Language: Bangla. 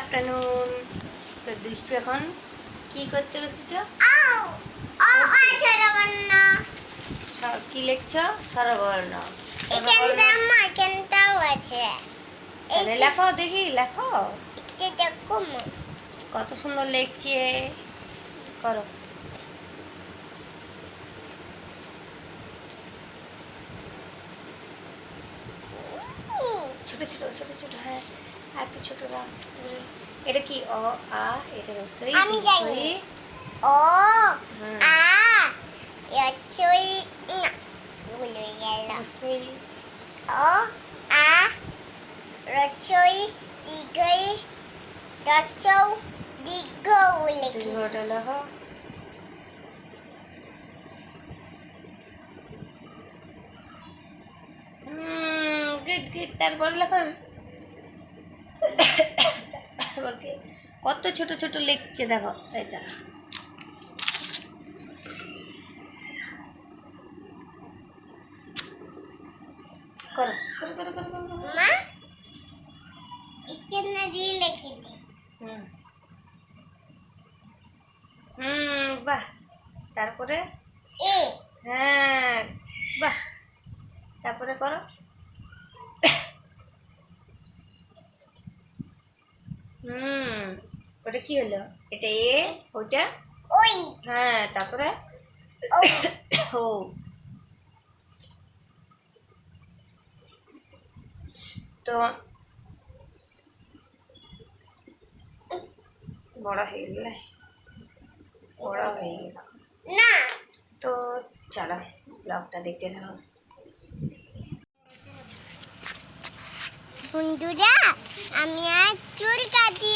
আফটারনুন তো দুষ্টু এখন কি করতে বসেছ? কি লিখছ? তাহলে লেখো দেখি লেখো। কত সুন্দর লিখছে। করো। ছোট ছোট ছোট ছোট হ্যাঁ। আর একটু ছোট দাও এটা কি? অ আ এটা রসই আমি জানি। ও আ রসই না ভুলে গেল। রসই ও আ রসই দিগই দশৌ দিগ লিখি দীর্ঘটা লেখো। গুড গুড তারপর লেখো। ওকে কত ছোট ছোট লিখছে দেখো এটা। করো। করো করো করো করো, করো। মা এখানে দিয়ে লিখি দি। হুম। হুম বাহ। তারপরে? এ। হ্যাঁ বাহ। তারপরে করো। হুম ওটা কি হলো? এটা এ ওইটা? ওই। হ্যাঁ তারপরে? ও। তো বড় হয়ে গেলে বড় হয়ে গেল। না। তো চলো ব্লগটা দেখতে থাকো। বন্ধুরা আমি আজ চুল কাটি